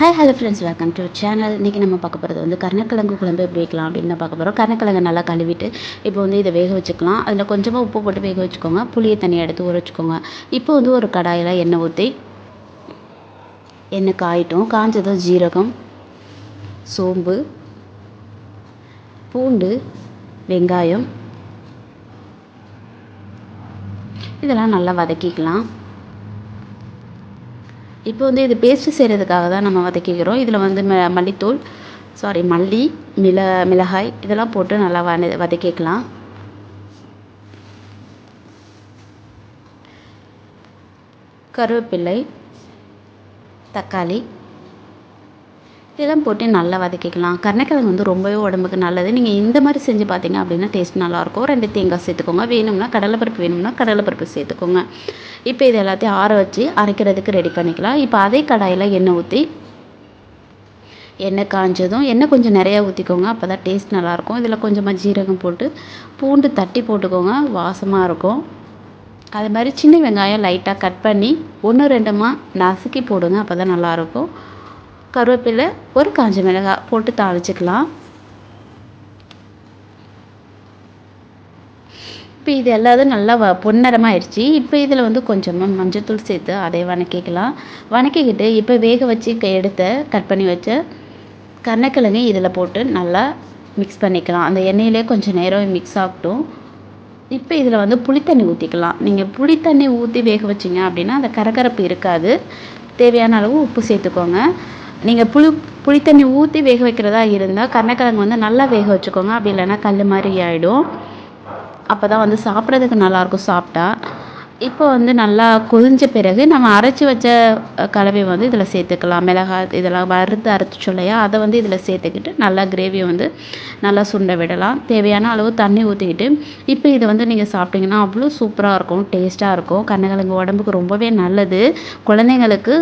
Hi hello friends welcome to channel இன்றைக்கி நம்ம பார்க்க போகிறது வந்து கருணக்கிழங்கு குழம்பு எப்படி வைக்கலாம் அப்படின்னு தான் பார்க்க போகிறோம் கருணக்கிழங்கு நல்லா கழுவிட்டு இப்போ வந்து இதை வேக வச்சுக்கலாம். அதில் கொஞ்சமாக உப்பு போட்டு வேக வச்சுக்கோங்க. புளியை தனியாக எடுத்து ஊற வச்சுக்கோங்க. இப்போ வந்து ஒரு கடாயில் எண்ணெய் ஊற்றி எண்ணெய் காயிட்டும். காஞ்சதும் ஜீரகம் சோம்பு பூண்டு வெங்காயம். இதெல்லாம் நல்லா வதக்கிக்கலாம். இப்போ வந்து இது பேஸ்ட்டு செய்கிறதுக்காக தான் நம்ம வதக்கிக்கிறோம். இதில் வந்து ம மல்லித்தூள் சாரி மல்லி மிள மிளகாய் இதெல்லாம் போட்டு நல்லா வன வதக்கிக்கலாம். கருவேப்பிலை தக்காளி இதெல்லாம் போட்டு நல்லா வதக்கிக்கலாம். கருணக்கிழங்கு வந்து ரொம்பவே உடம்புக்கு நல்லது. நீங்கள் இந்த மாதிரி செஞ்சு பார்த்தீங்க அப்படின்னா டேஸ்ட் நல்லாயிருக்கும். ரெண்டு தேங்காய் சேர்த்துக்கோங்க. வேணும்னா கடலைப்பருப்பு வேணும்னா கடலைப்பருப்பு சேர்த்துக்கோங்க. இப்போ இது எல்லாத்தையும் ஆற வச்சு அரைக்கிறதுக்கு ரெடி பண்ணிக்கலாம். இப்போ அதே கடாயில் எண்ணெய் ஊற்றி எண்ணெய் காஞ்சதும் எண்ணெய் கொஞ்சம் நிறையா ஊற்றிக்கோங்க அப்போ தான் டேஸ்ட் நல்லாயிருக்கும். இதில் கொஞ்சமாக ஜீரகம் போட்டு பூண்டு தட்டி போட்டுக்கோங்க. வாசமாக இருக்கும். அது மாதிரி சின்ன வெங்காயம் லைட்டாக கட் பண்ணி ஒன்று ரெண்டுமா நசுக்கி போடுங்க. அப்போ தான் நல்லாயிருக்கும். கருவேப்பிலை ஒரு காஞ்ச மிளகாய் போட்டு தாளிச்சிக்கலாம். இப்போ இது எல்லாத்தையும் நல்லா வ பொன்னிறமாயிடுச்சு இப்போ இதில் வந்து கொஞ்சமாக மஞ்சத்தூள் சேர்த்து அதை வதக்கிக்கலாம் வதக்கிக்கிட்டு இப்போ வேக வச்சு எடுத்த கட் பண்ணி வச்ச கருணக்கிழங்கு இதில் போட்டு நல்லா மிக்ஸ் பண்ணிக்கலாம். அந்த எண்ணெயிலே கொஞ்சம் நேரம் மிக்ஸ் ஆகட்டும். இப்போ இதில் வந்து புளித்தண்ணி ஊற்றிக்கலாம் நீங்கள் புளித்தண்ணி ஊற்றி வேக வச்சிங்க அப்படின்னா அந்த கரகரப்பு இருக்காது. தேவையான அளவு உப்பு சேர்த்துக்கோங்க. நீங்கள் புளி புளித்தண்ணி ஊற்றி வேக வைக்கிறதா இருந்தால் கருணக்கிழங்கு வந்து நல்லா வேக வச்சுக்கோங்க. அப்படி இல்லைன்னா கல் மாதிரி ஆகிடும் அப்போ தான் வந்து சாப்பிட்றதுக்கு நல்லாயிருக்கும் சாப்பிட்டா. இப்போ வந்து நல்லா கொதிஞ்ச பிறகு நம்ம அரைச்சி வச்ச கலவையை வந்து இதில் சேர்த்துக்கலாம். மிளகாய் இதெல்லாம் வறுத்து அரைச்சோம் இல்லையா அதை வந்து இதில் சேர்த்துக்கிட்டு நல்லா கிரேவியை வந்து நல்லா சுண்ட விடலாம். தேவையான அளவு தண்ணி ஊற்றிக்கிட்டு இப்போ இதை வந்து நீங்கள் சாப்பிட்டிங்கன்னா அவ்வளோ சூப்பராக இருக்கும் டேஸ்ட்டாக இருக்கும். கருணக்கிழங்கு உடம்புக்கு ரொம்பவே நல்லது. குழந்தைங்களுக்கு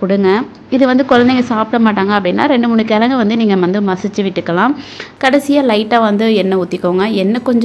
கொடுங்க. இது வந்து குழந்தைங்க சாப்பிட மாட்டாங்க அப்படின்னா ரெண்டு மூணு கிழங்கு வந்து நீங்கள் வந்து மசிச்சு விட்டுக்கலாம். கடைசியாக லைட்டாக வந்து எண்ணெய் ஊற்றிக்கோங்க எண்ணெய் கொஞ்சம்